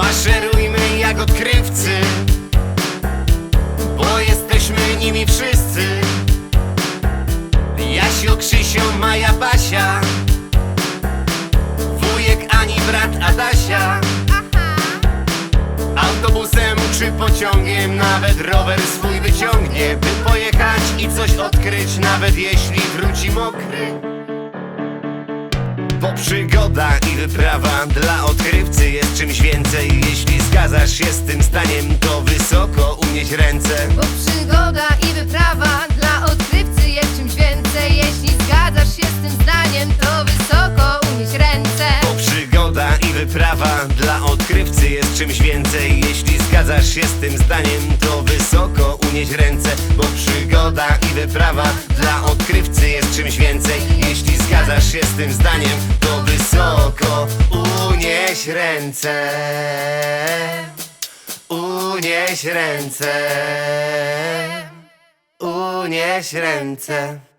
Maszerujmy jak odkrywcy Bo jesteśmy nimi wszyscy. Jasio, Krzysio, Maja, Basia Wujek Ani, brat Adasia. Autobusem czy pociągiem Nawet rower swój wyciągnie By pojechać i coś odkryć Nawet jeśli wróci mokry. Bo przygoda i wyprawa dla odkrywcy jest czymś więcej Się z tym zdaniem, to wysoko unieś ręce. Bo przygoda i wyprawa dla odkrywcy jest czymś więcej. Jeśli zgadzasz się z tym zdaniem, to wysoko unieś ręce. Bo przygoda i wyprawa dla odkrywcy jest czymś więcej. Jeśli zgadzasz się z tym zdaniem, to wysoko unieś ręce. Bo przygoda i wyprawa dla odkrywcy jest czymś więcej. Jeśli zgadzasz się z tym zdaniem, to wysoko unieś ręce. Unieś ręce. Unieś ręce